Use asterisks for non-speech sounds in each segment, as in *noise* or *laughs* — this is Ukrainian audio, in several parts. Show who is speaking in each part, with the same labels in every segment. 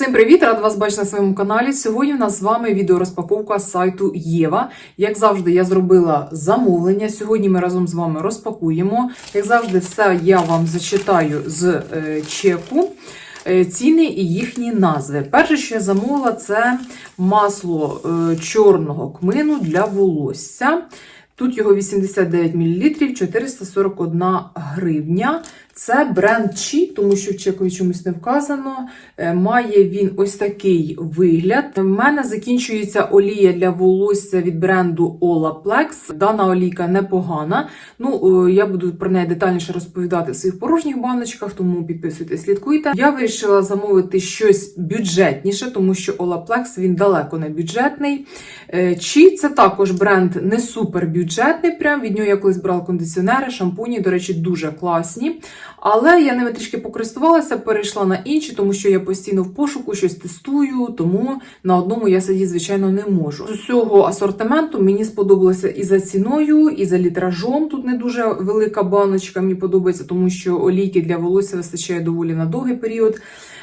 Speaker 1: Всім привіт! Рада вас бачити на своєму каналі. Сьогодні у нас з вами відеорозпаковка сайту Єва. Як завжди, я зробила замовлення. Сьогодні ми разом з вами розпакуємо. Як завжди, все я вам зачитаю з е, чеку. е, Ціни і їхні назви. Перше, що я замовила, це масло е, чорного кмину для волосся. Тут його 89 мл, 441 гривня. Це бренд Чі, тому що в чекові чомусь не вказано. Е, Має він ось такий вигляд. В мене закінчується олія для волосся від бренду Olaplex. Дана олійка непогана. Ну, е, я буду про неї детальніше розповідати в своїх порожніх баночках, тому підписуйтесь, слідкуйте. Я вирішила замовити щось бюджетніше, тому що Olaplex він далеко не бюджетний. Е, Чі це також бренд не супер бюджетний. Прям від нього я колись брала кондиціонери, шампуні, до речі, дуже класні. Але я ними трішки покористувалася, перейшла на інші, тому що я постійно в пошуку щось тестую, тому на одному я сидіти, звичайно, не можу. З усього асортименту мені сподобалося і за ціною, і за літражом. Тут не дуже велика баночка. Мені подобається, тому що олійки для волосся вистачає доволі на довгий період.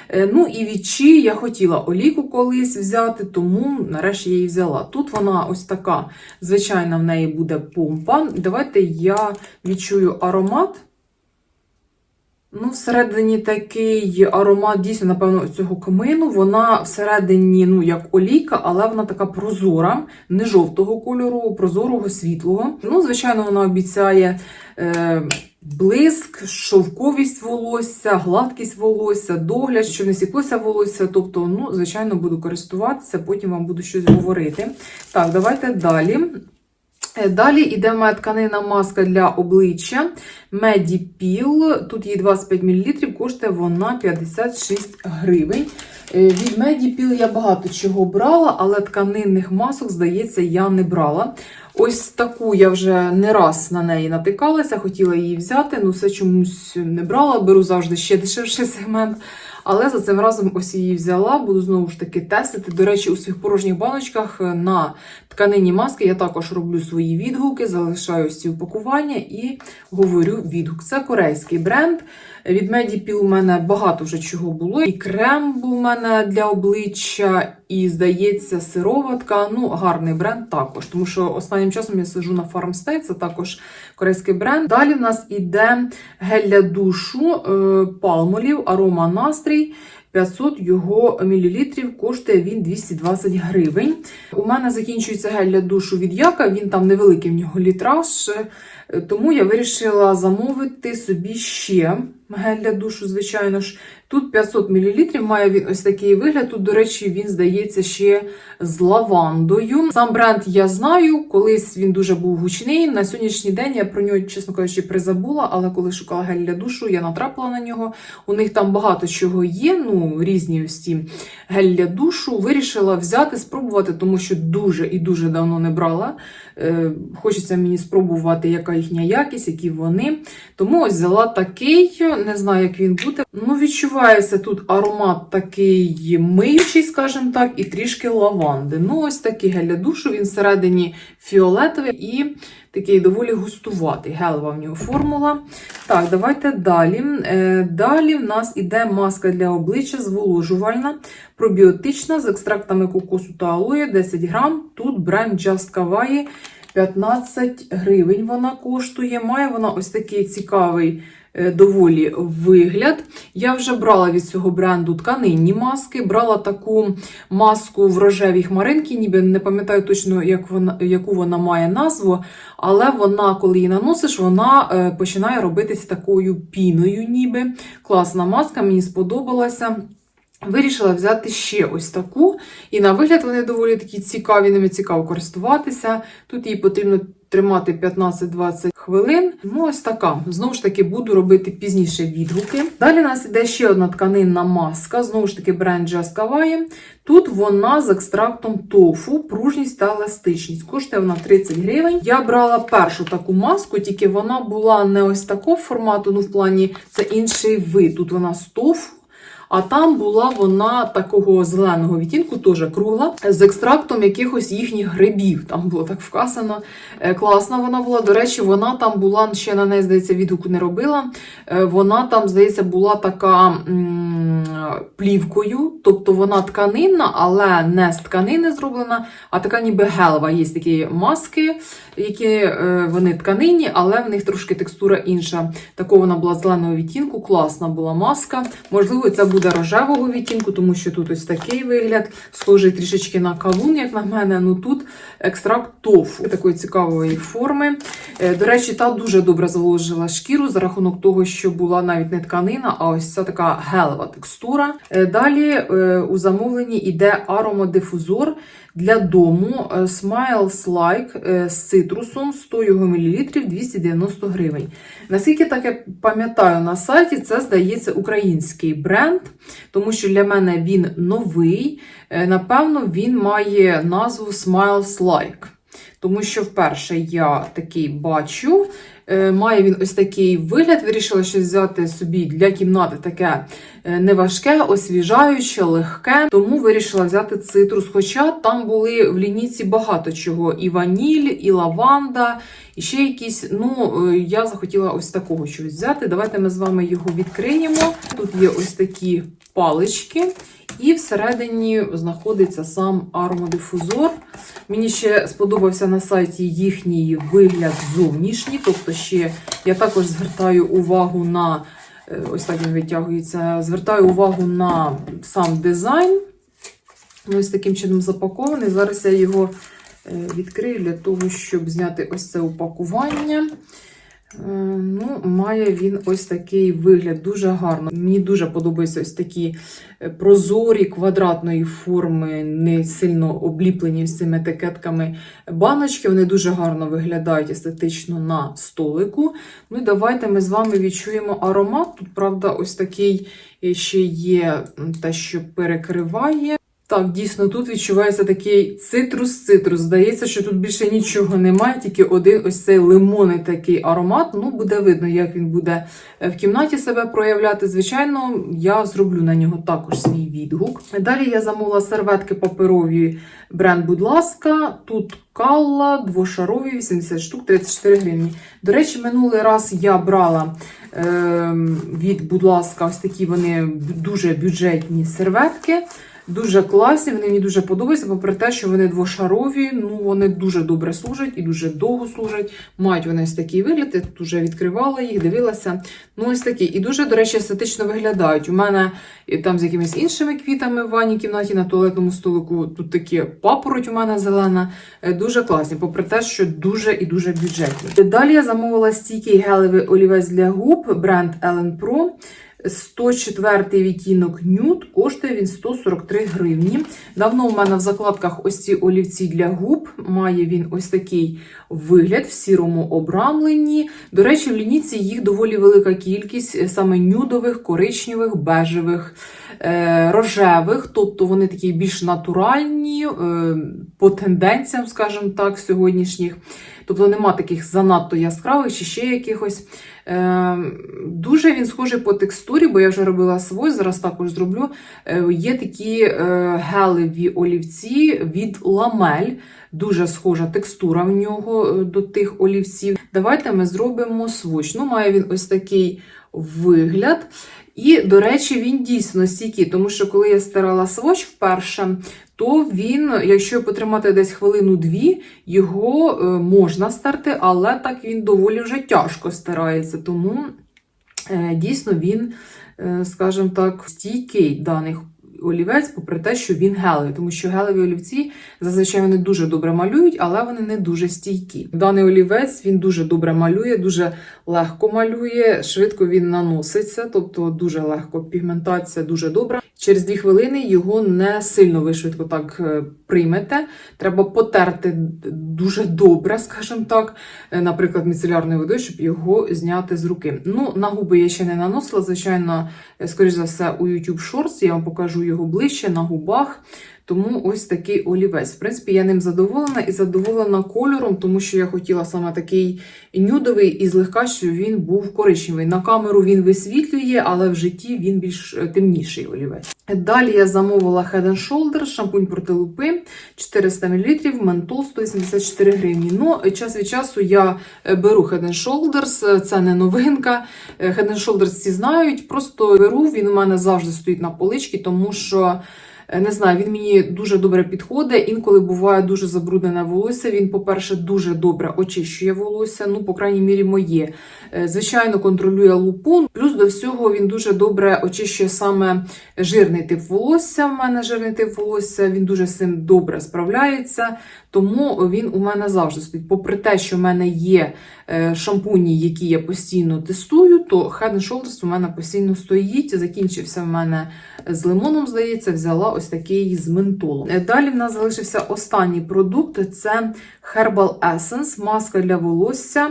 Speaker 1: Е, Ну і від Чі я хотіла олійку колись взяти, тому нарешті я її взяла. Тут вона ось така, звичайна, в неї буде помпа. Давайте я відчую аромат. Ну, всередині такий аромат, дійсно, напевно, цього камину. Вона всередині, ну, як олійка, але вона така прозора, не жовтого кольору, прозорого, світлого. Ну, звичайно, вона обіцяє е, блиск, шовковість волосся, гладкість волосся, догляд, щоб не сіклося волосся. Тобто, ну, звичайно, буду користуватися, потім вам буду щось говорити. Так, давайте далі. Е, Далі йде моя тканина маска для обличчя Medipil. Тут її 25 мл, коштує вона 56 гривень. Е, Від Medipil я багато чого брала, але тканинних масок, здається, я не брала. Ось таку я вже не раз на неї натикалася, хотіла її взяти, ну все чомусь не брала. Беру завжди ще дешевший *laughs* сегмент. Але за цим разом ось її взяла, буду знову ж таки тестити. До речі, у своїх порожніх баночках на тканині маски я також роблю свої відгуки, залишаю ці упакування і говорю відгук. Це корейський бренд. Від Medipil у мене багато вже чого було. І крем був у мене для обличчя, і, здається, сироватка. Ну, гарний бренд також. Тому що останнім часом я сижу на Farmstay, це також корейський бренд. Далі в нас іде гель для душу е, палмолів, арома настрій. 500 його мілілітрів коштує він 220 гривень. У мене закінчується гель для душу від Яка, він там невеликий в нього літраж, тому я вирішила замовити собі ще гель для душу, звичайно ж. Тут 500 мл, має він ось такий вигляд. Тут, до речі, він здається ще з лавандою. Сам бренд я знаю, колись він дуже був гучний. На сьогоднішній день я про нього, чесно кажучи, призабула, але коли шукала гель для душу, я натрапила на нього. У них там багато чого є, ну різні ось ці гель для душу. Вирішила взяти, спробувати, тому що дуже і дуже давно не брала. Е, Хочеться мені спробувати, яка їхня якість, які вони. Тому ось взяла такий, не знаю, як він буде. Ну, відчувається тут аромат такий миючий, скажімо так, і трішки лаванди. Ну, ось такий гель для душу, він всередині фіолетовий і такий доволі густуватий. Гелева в нього формула. Так, давайте далі. Е, Далі в нас іде маска для обличчя зволожувальна, пробіотична з екстрактами кокосу та алоє 10 грам. Тут бренд Just Kawaii 15 гривень вона коштує. Має вона ось такий цікавий е, доволі вигляд. Я вже брала від цього бренду тканинні маски, брала таку маску в рожевій хмаринці, ніби не пам'ятаю точно, як вона, яку вона має назву, але вона, коли її наносиш, вона е, починає робитися такою піною, ніби. Класна маска, мені сподобалася. Вирішила взяти ще ось таку. І на вигляд вони доволі такі цікаві, ними цікаво користуватися. Тут її потрібно тримати 15-20 хвилин. Ну, ось така. Знову ж таки, буду робити пізніше відгуки. Далі у нас іде ще одна тканинна маска, знову ж таки, бренд Just Kawaii. Тут вона з екстрактом тофу, пружність та еластичність. Коштує вона 30 гривень. Я брала першу таку маску, тільки вона була не ось такого формату, ну в плані це інший вид. Тут вона з тофу. А там була вона такого зеленого відтінку, теж кругла, з екстрактом якихось їхніх грибів. Там було так вказано. Е, Класна вона була. До речі, вона там була, ще на неї, здається, відгуку не робила. Е, Вона там, здається, була така м, плівкою, тобто вона тканинна, але не з тканини зроблена, а така ніби гелева. Є такі маски, які е, вони тканинні, але в них трошки текстура інша. Такого вона була зеленого відтінку, класна була маска. Можливо, це буде рожевого відтінку, тому що тут ось такий вигляд, схожий трішечки на кавун, як на мене. Ну тут екстракт тофу такої цікавої форми. Е, До речі, та дуже добре зволожила шкіру за рахунок того, що була навіть не тканина, а ось ця така гелева текстура. Е, Далі е, у замовленні йде аромадифузор для дому е, Smiles Like з цитрусом 100 його мл 290 гривень. Наскільки так я пам'ятаю на сайті, це здається український бренд, тому що для мене він новий. Напевно, він має назву Smiles Like. Тому що вперше я такий бачу. Е, Має він ось такий вигляд. Вирішила щось взяти собі для кімнати таке е, неважке, освіжаюче, легке. Тому вирішила взяти цитрус. Хоча там були в лінійці багато чого: і ваніль, і лаванда, і ще якісь. Ну, е, я захотіла ось такого щось взяти. Давайте ми з вами його відкриємо. Тут є ось такі палички. І всередині знаходиться сам аромадифузор. Мені ще сподобався на сайті їхній вигляд зовнішній. Тобто, ще я також звертаю увагу на е, ось так він витягується. Звертаю увагу на сам дизайн. Ось таким чином запакований. Зараз я його е, відкрию для того, щоб зняти ось це упакування. Е, Ну, має він ось такий вигляд, дуже гарно. Мені дуже подобаються ось такі е, прозорі квадратної форми, не сильно обліплені з цими етикетками баночки. Вони дуже гарно виглядають естетично на столику. Ну і давайте ми з вами відчуємо аромат. Тут, правда, ось такий е, ще є те, що перекриває. Так, дійсно, тут відчувається такий цитрус-цитрус. Здається, що тут більше нічого немає, тільки один ось цей лимонний такий аромат. Ну, буде видно, як він буде е, в кімнаті себе проявляти. Звичайно, я зроблю на нього також свій відгук. Далі я замовила серветки паперові бренд, будь ласка. Тут Калла, двошарові, 80 штук, 34 гривні. До речі, минулий раз я брала е, від, будь ласка, ось такі вони дуже бюджетні серветки. Дуже класні, вони мені дуже подобаються, попри те, що вони двошарові, ну вони дуже добре служать і дуже довго служать. Мають вони ось такий вигляд, я тут вже відкривала їх, дивилася. Ну, ось такі. І дуже, до речі, естетично виглядають. У мене там з якимись іншими квітами в ванній кімнаті на туалетному столику. Тут такі папороть у мене зелена. Е, Дуже класні, попри те, що дуже і дуже бюджетні. Далі я замовила стійкий гелевий олівець для губ бренд Ellen Pro. 104 відтінок нюд, коштує він 143 гривні. Давно у мене в закладках ось ці олівці для губ. Має він ось такий вигляд в сірому обрамленні. До речі, в лінійці їх доволі велика кількість е, саме нюдових, коричневих, бежевих, е, рожевих, тобто вони такі більш натуральні, е, по тенденціям, скажімо так, сьогоднішніх. Тобто нема таких занадто яскравих чи ще якихось. Е, Дуже він схожий по текстурі, бо я вже робила свой, зараз також зроблю. Е, Є такі е, гелеві олівці від ламель. Дуже схожа текстура в нього е, до тих олівців. Давайте ми зробимо свуч. Ну, має він ось такий вигляд. І, до речі, він дійсно стійкий, тому що коли я стирала своч вперше, то він, якщо потримати десь хвилину-дві, його е, можна стерти, але так він доволі вже тяжко стирається. Тому е, дійсно він, е, скажімо так, стійкий даний олівець, попри те, що він гелевий, тому що гелеві олівці зазвичай вони дуже добре малюють, але вони не дуже стійкі. Даний олівець він дуже добре малює, дуже легко малює, швидко він наноситься, тобто дуже легко пігментація дуже добра. Через дві хвилини його не сильно ви швидко так е, приймете. Треба потерти дуже добре, скажімо так, е, наприклад, міцелярною водою, щоб його зняти з руки. Ну, на губи я ще не наносила. Звичайно, е, скоріш за все, у YouTube Shorts я вам покажу його ближче на губах. Тому ось такий олівець. В принципі, я ним задоволена і задоволена кольором, тому що я хотіла саме такий нюдовий і злегка, що він був коричневий. На камеру він висвітлює, але в житті він більш е, темніший олівець. Далі я замовила Head and Shoulders, шампунь проти лупи 400 мл, ментол 184 гривні. Ну, час від часу я е, беру Head and Shoulders, е, це не новинка. Head and Shoulders всі знають, просто беру, він у мене завжди стоїть на поличці, тому що. Е, Не знаю, він мені дуже добре підходить. Інколи буває дуже забруднене волосся. Він, по-перше, дуже добре очищує волосся, ну, по крайній мірі, моє. Е, Звичайно, контролює лупу. Плюс до всього він дуже добре очищує саме жирний тип волосся. У мене жирний тип волосся, він дуже з цим добре справляється. Тому він у мене завжди стоїть. Попри те, що в мене є е, шампуні, які я постійно тестую, то Head Shoulders у мене постійно стоїть. Закінчився в мене з лимоном, здається, взяла ось такий з ментолом. Е, Далі в нас залишився останній продукт: це Herbal Essence, маска для волосся.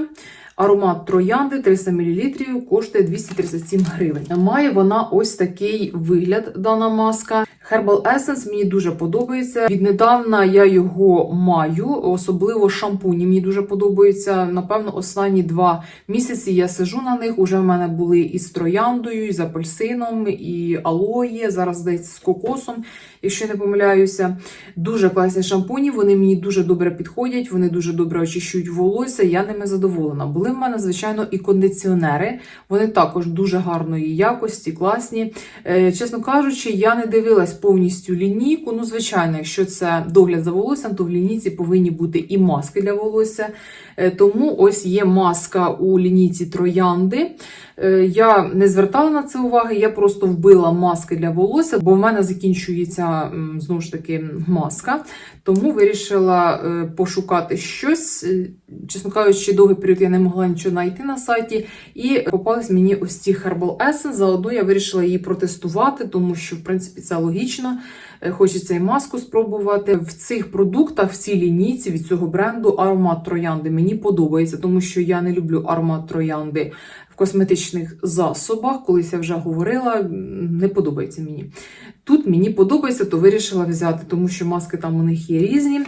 Speaker 1: Аромат троянди 300 мл коштує 237 гривень. Має вона ось такий вигляд, дана маска. Herbal Essence мені дуже подобається. Віднедавна я його маю, особливо шампуні мені дуже подобаються. Напевно, останні два місяці я сижу на них. Уже в мене були і з трояндою, і з апельсином, і алоє. Зараз здається з кокосом, якщо не помиляюся. Дуже класні шампуні. Вони мені дуже добре підходять. Вони дуже добре очищують волосся. Я ними задоволена. Були в мене, звичайно, і кондиціонери. Вони також дуже гарної якості, класні. Е, чесно кажучи, я не дивилась повністю лінійку. Ну, звичайно, якщо це догляд за волоссям, то в лінійці повинні бути і маски для волосся. Е, тому ось є маска у лінійці троянди. Е, Я не звертала на це уваги, я просто вбила маски для волосся, бо в мене закінчується знову ж таки маска. Тому вирішила е, пошукати щось. Чесно кажучи, довгий період я не могла нічого знайти на сайті. І попались мені ось ці Herbal Essence. Заодно я вирішила її протестувати, тому що, в принципі, це логічно. Е, Хочеться і маску спробувати. В цих продуктах, в цій лінійці від цього бренду аромат троянди мені подобається, тому що я не люблю аромат троянди в косметичних засобах. Колись я вже говорила, не подобається мені. Тут мені подобається, то вирішила взяти, тому що маски там у них є різні.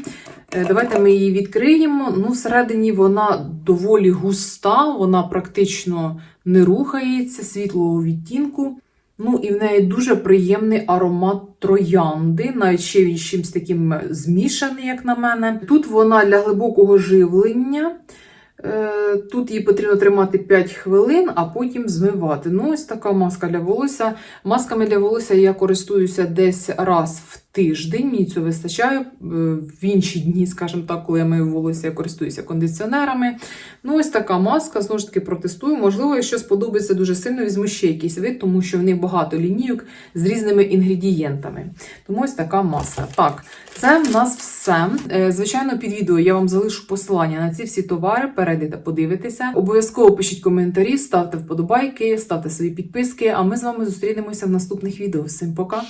Speaker 1: Е, Давайте ми її відкриємо. Ну, всередині вона доволі густа, вона практично не рухається, світлого відтінку. Ну і в неї дуже приємний аромат троянди, навіть ще він чимось таким змішаний, як на мене. Тут вона для глибокого живлення. Е, Тут її потрібно тримати 5 хвилин, а потім змивати. Ну, ось така маска для волосся. Масками для волосся я користуюся десь раз в тиждень. Мені цього вистачає. Е, В інші дні, скажімо так, коли я мию волосся, я користуюся кондиціонерами. Ну, ось така маска, знову ж таки, протестую. Можливо, якщо сподобається дуже сильно, візьму ще якийсь вид, тому що в них багато лінійок з різними інгредієнтами. Тому ось така маска. Так, це в нас все. Е, Звичайно, під відео я вам залишу посилання на ці всі товари. Перейдете, подивитеся. Обов'язково пишіть коментарі, ставте вподобайки, ставте свої підписки. А ми з вами зустрінемося в наступних відео. Всім пока!